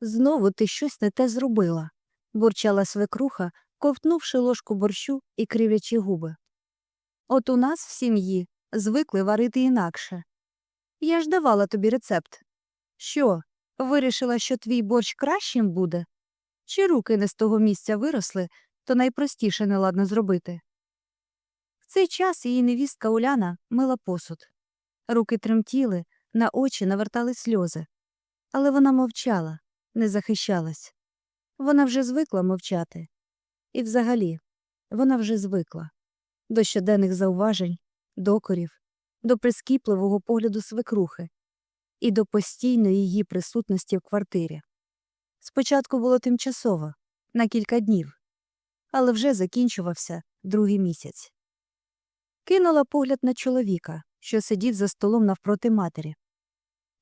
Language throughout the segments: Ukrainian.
Знову ти щось не те зробила, бурчала свекруха, ковтнувши ложку борщу і кривлячи губи. От у нас в сім'ї звикли варити інакше. Я ж давала тобі рецепт. Що, вирішила, що твій борщ кращим буде? Чи руки не з того місця виросли, то найпростіше неладно зробити. В цей час її невістка Уляна мила посуд. Руки тремтіли, на очі навертали сльози. Але вона мовчала, не захищалась. Вона вже звикла мовчати. І взагалі, вона вже звикла до щоденних зауважень, докорів, до прискіпливого погляду свекрухи і до постійної її присутності в квартирі. Спочатку було тимчасово, на кілька днів, але вже закінчувався другий місяць. Кинула погляд на чоловіка, що сидів за столом навпроти матері.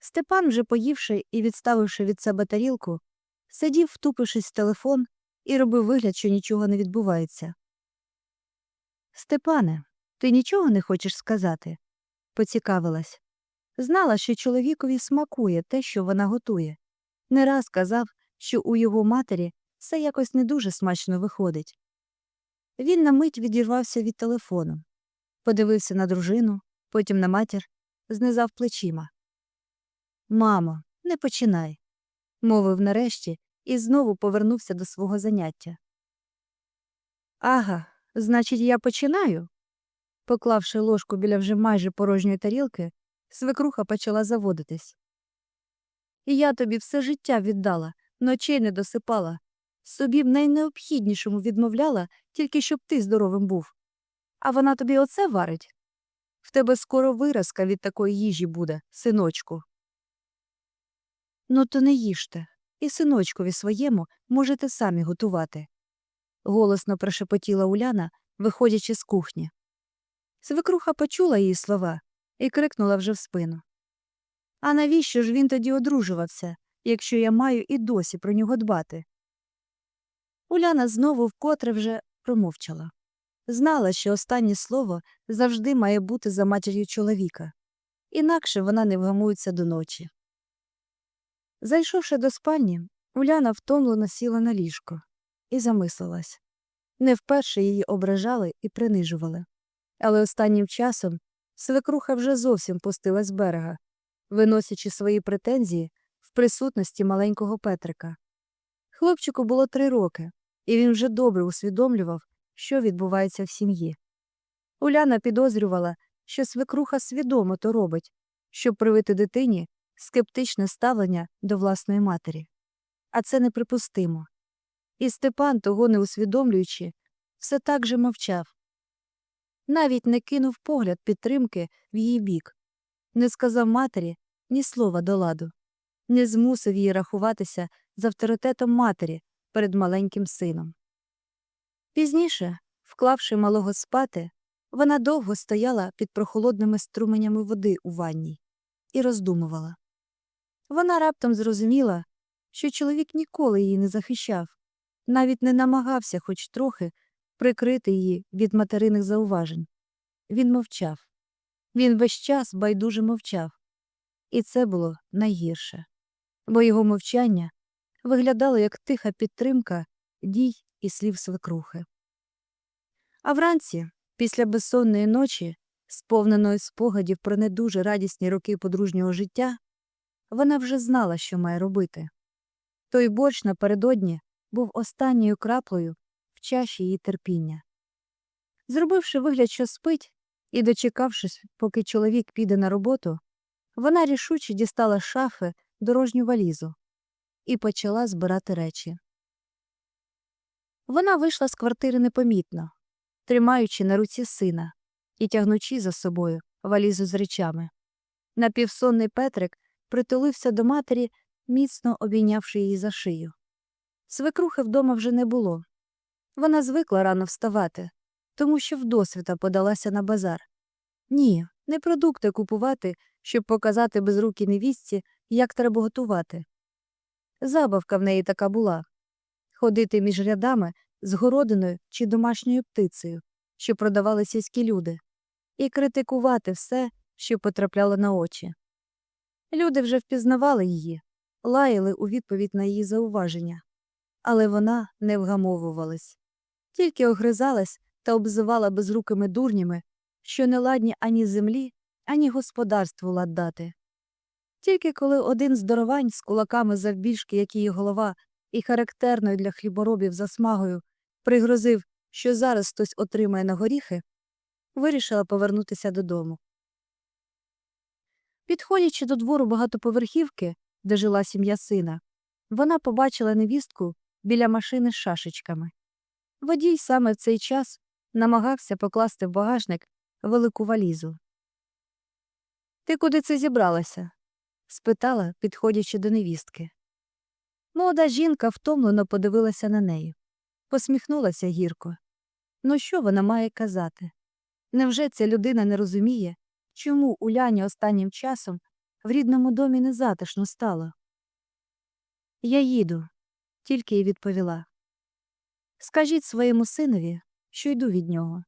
Степан, вже поївши і відставивши від себе тарілку, сидів, втупившись в телефон, і робив вигляд, що нічого не відбувається. Степане, ти нічого не хочеш сказати? поцікавилась. Знала, що чоловікові смакує те, що вона готує. Не раз казав, що у його матері все якось не дуже смачно виходить. Він на мить відірвався від телефону, подивився на дружину, потім на матір, знизав плечима. Мамо, не починай, мовив нарешті і знову повернувся до свого заняття. Ага, значить, я починаю. Поклавши ложку біля вже майже порожньої тарілки, свекруха почала заводитись. Я тобі все життя віддала, ночей не досипала, собі в найнеобхіднішому відмовляла, тільки щоб ти здоровим був. А вона тобі оце варить? В тебе скоро виразка від такої їжі буде, синочку. Ну, то не їжте, і синочкові своєму можете самі готувати. Голосно прошепотіла Уляна, виходячи з кухні. Свекруха почула її слова і крикнула вже в спину. А навіщо ж він тоді одружувався, якщо я маю і досі про нього дбати? Уляна знову вкотре вже промовчала. Знала, що останнє слово завжди має бути за матір'ю чоловіка, інакше вона не вгамується до ночі. Зайшовши до спальні, Уляна втомлено сіла на ліжко і замислилась. Не вперше її ображали і принижували. Але останнім часом свекруха вже зовсім пустила з берега, виносячи свої претензії в присутності маленького Петрика. Хлопчику було три роки, і він вже добре усвідомлював, що відбувається в сім'ї. Уляна підозрювала, що свекруха свідомо то робить, щоб привити дитині скептичне ставлення до власної матері. А це неприпустимо. І Степан, того не усвідомлюючи, все так же мовчав. Навіть не кинув погляд підтримки в її бік, не сказав матері ні слова до ладу, не змусив її рахуватися з авторитетом матері перед маленьким сином. Пізніше, вклавши малого спати, вона довго стояла під прохолодними струменями води у ванній і роздумувала. Вона раптом зрозуміла, що чоловік ніколи її не захищав, навіть не намагався хоч трохи прикрити її від материних зауважень. Він мовчав. Він весь час байдуже мовчав. І це було найгірше, бо його мовчання виглядало як тиха підтримка дій і слів свекрухи. А вранці, після безсонної ночі, сповненої спогадів про не дуже радісні роки подружнього життя, вона вже знала, що має робити. Той борщ напередодні був останньою краплею в чаші її терпіння. Зробивши вигляд, що спить, і дочекавшись, поки чоловік піде на роботу, вона рішуче дістала шафи дорожню валізу і почала збирати речі. Вона вийшла з квартири непомітно, тримаючи на руці сина і тягнучи за собою валізу з речами. Напівсонний Петрик притулився до матері, міцно обійнявши її за шию. Свекрухи вдома вже не було. Вона звикла рано вставати, тому що вдосвіта подалася на базар. Ні, не продукти купувати, щоб показати безрукій невістці, як треба готувати. Забавка в неї така була ходити між рядами з городиною чи домашньою птицею, що продавали сільські люди, і критикувати все, що потрапляло на очі. Люди вже впізнавали її, лаяли у відповідь на її зауваження, але вона не вгамовувалась, тільки огризалась та обзивала безрукими дурнями, що не ладні ані землі, ані господарству лад дати. Тільки коли один з здоровань з кулаками завбільшки, як її голова, і характерною для хліборобів засмагою, пригрозив, що зараз хтось отримає на горіхи, вирішила повернутися додому. Підходячи до двору багатоповерхівки, де жила сім'я сина, вона побачила невістку біля машини з шашечками. Водій саме в цей час намагався покласти в багажник велику валізу. Ти куди це зібралася? спитала, підходячи до невістки. Молода жінка втомлено подивилася на неї, посміхнулася гірко. Ну що вона має казати? Невже ця людина не розуміє, чому Уляні останнім часом в рідному домі незатишно стало? Я їду, тільки й відповіла. Скажіть своєму синові, що йду від нього.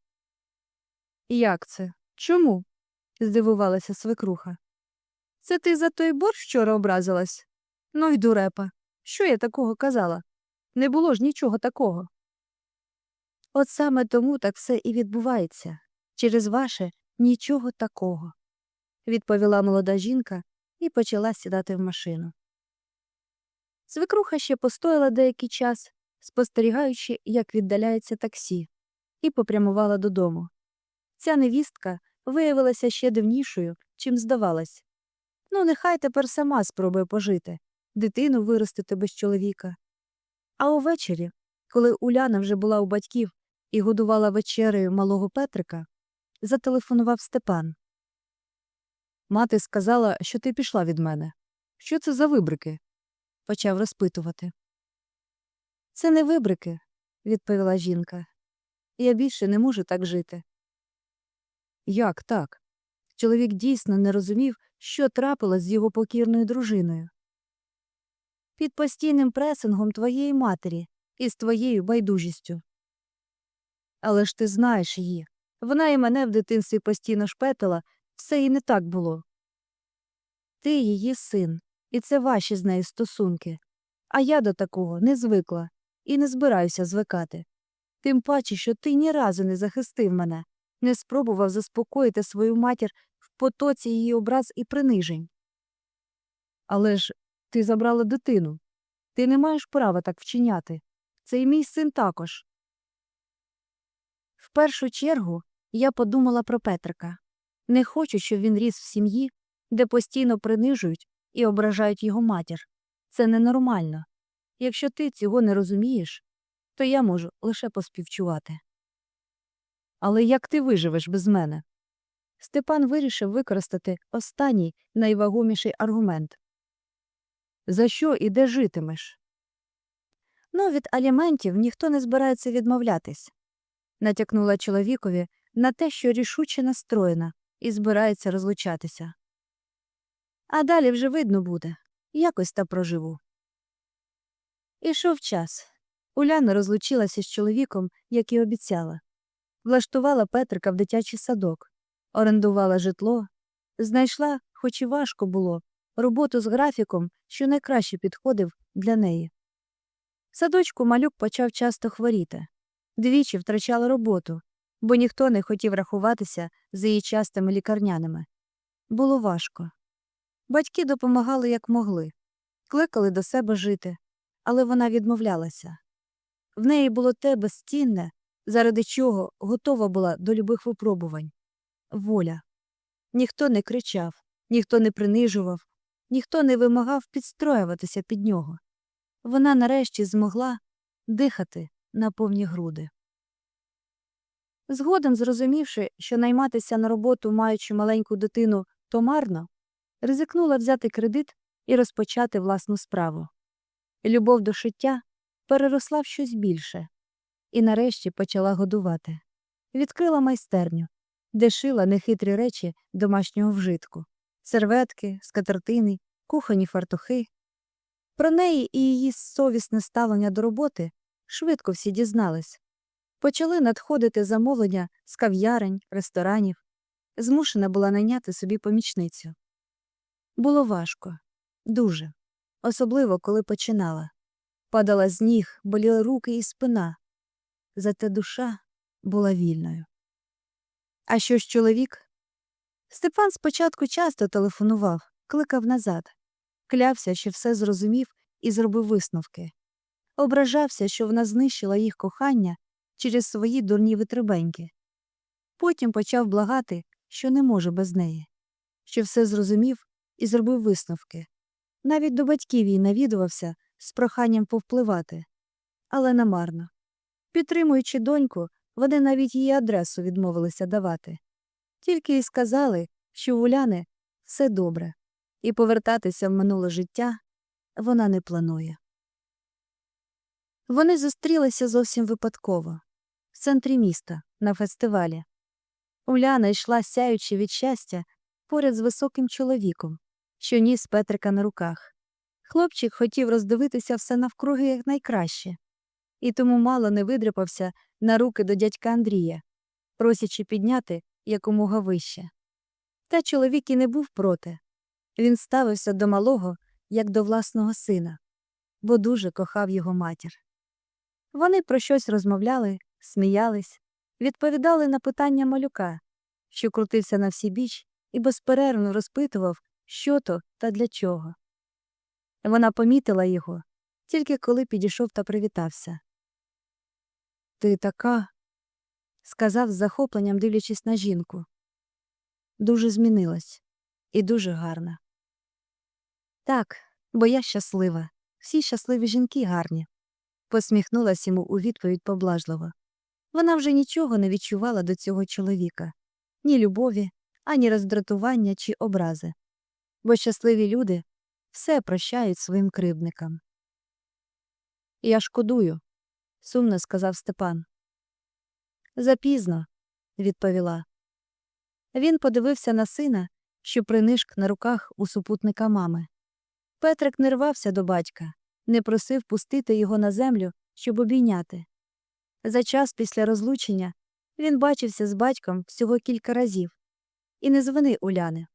Як це? Чому? здивувалася свекруха. Це ти за той борщ вчора образилась? Ну й дурепа. Що я такого казала? Не було ж нічого такого. От саме тому так все і відбувається через ваше нічого такого, відповіла молода жінка і почала сідати в машину. Свекруха ще постояла деякий час, спостерігаючи, як віддаляється таксі, і попрямувала додому. Ця невістка виявилася ще дивнішою, чим здавалась. Ну, нехай тепер сама спробує пожити, дитину виростити без чоловіка. А увечері, коли Уляна вже була у батьків і годувала вечерею малого Петрика, зателефонував Степан. Мати сказала, що ти пішла від мене. Що це за вибрики? почав розпитувати. Це не вибрики, відповіла жінка. Я більше не можу так жити. Як так? Чоловік дійсно не розумів, що трапилось з його покірною дружиною. Під постійним пресингом твоєї матері і з твоєю байдужістю. Але ж ти знаєш її. Вона і мене в дитинстві постійно шпетила, все і не так було. Ти її син, і це ваші з нею стосунки. А я до такого не звикла і не збираюся звикати. Тим паче, що ти ні разу не захистив мене, не спробував заспокоїти свою матір в потоці її образ і принижень. Але ж ти забрала дитину. Ти не маєш права так вчиняти. Це і мій син також. В першу чергу я подумала про Петрика. Не хочу, щоб він ріс в сім'ї, де постійно принижують і ображають його матір. Це ненормально. Якщо ти цього не розумієш, то я можу лише поспівчувати. Але як ти виживеш без мене? Степан вирішив використати останній найвагоміший аргумент. За що і де житимеш? Ну, від аліментів ніхто не збирається відмовлятись, натякнула чоловікові на те, що рішуче настроєна і збирається розлучатися. А далі вже видно буде якось та проживу. Ішов час. Уляна розлучилася з чоловіком, як і обіцяла. Влаштувала Петрика в дитячий садок, орендувала житло, знайшла, хоч і важко було, роботу з графіком, що найкраще підходив для неї. В садочку малюк почав часто хворіти, двічі втрачала роботу, бо ніхто не хотів рахуватися з її частими лікарняними. Було важко. Батьки допомагали як могли, кликали до себе жити, але вона відмовлялася. В неї було те безцінне, заради чого готова була до любих випробувань воля. Ніхто не кричав, ніхто не принижував, ніхто не вимагав підстроюватися під нього. Вона нарешті змогла дихати на повні груди. Згодом, зрозумівши, що найматися на роботу, маючи маленьку дитину, то марно, ризикнула взяти кредит і розпочати власну справу. Любов до шиття переросла в щось більше і нарешті почала годувати. Відкрила майстерню, де шила нехитрі речі домашнього вжитку серветки, скатертини, кухонні фартухи. Про неї і її совісне ставлення до роботи швидко всі дізнались. Почали надходити замовлення з кав'ярень, ресторанів. Змушена була найняти собі помічницю. Було важко, дуже. особливо коли починала. Падала з ніг, боліли руки і спина. Зате душа була вільною. А що ж чоловік? Степан спочатку часто телефонував, кликав назад, клявся, що все зрозумів і зробив висновки. Ображався, що вона знищила їх кохання через свої дурні витребеньки. Потім почав благати, що не може без неї, що все зрозумів і зробив висновки. Навіть до батьків їй навідувався з проханням повпливати, але намарно. Підтримуючи доньку, вони навіть її адресу відмовилися давати. Тільки й сказали, що у Уляни все добре, і повертатися в минуле життя вона не планує. Вони зустрілися зовсім випадково в центрі міста, на фестивалі. Уляна йшла, сяючи від щастя, поряд з високим чоловіком, що ніс Петрика на руках. Хлопчик хотів роздивитися все навкруги якнайкраще, і тому мало не видряпався на руки до дядька Андрія, просячи підняти якомога вище. Та чоловік і не був проти. Він ставився до малого, як до власного сина, бо дуже кохав його матір. Вони про щось розмовляли, сміялись, відповідали на питання малюка, що крутився на всі біч і безперервно розпитував, що то та для чого. Вона помітила його, тільки коли підійшов та привітався. Ти така, сказав з захопленням, дивлячись на жінку. Дуже змінилась і дуже гарна. Так, бо я щаслива. Всі щасливі жінки гарні. Посміхнулась йому у відповідь поблажливо. Вона вже нічого не відчувала до цього чоловіка ні любові, ані роздратування чи образи. Бо щасливі люди все прощають своїм кривдникам. Я шкодую, сумно сказав Степан. Запізно, відповіла. Він подивився на сина, що принишк на руках у супутника мами. Петрик не рвався до батька, не просив пустити його на землю, щоб обійняти. За час після розлучення він бачився з батьком всього кілька разів. І не з вини Уляни.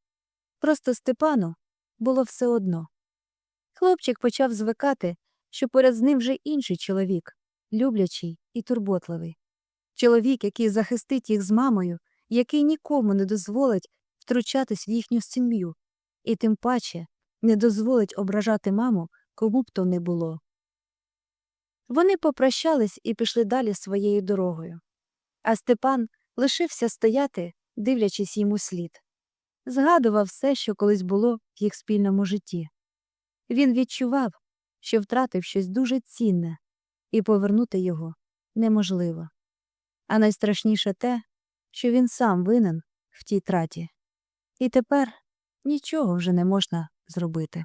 Просто Степану було все одно. Хлопчик почав звикати, що поряд з ним вже інший чоловік, люблячий і турботливий. Чоловік, який захистить їх з мамою, який нікому не дозволить втручатись в їхню сім'ю, і тим паче не дозволить ображати маму, кому б то не було. Вони попрощались і пішли далі своєю дорогою. А Степан лишився стояти, дивлячись йому слід. Згадував все, що колись було в їх спільному житті. Він відчував, що втратив щось дуже цінне, і повернути його неможливо. А найстрашніше те, що він сам винен в тій траті. І тепер нічого вже не можна зробити.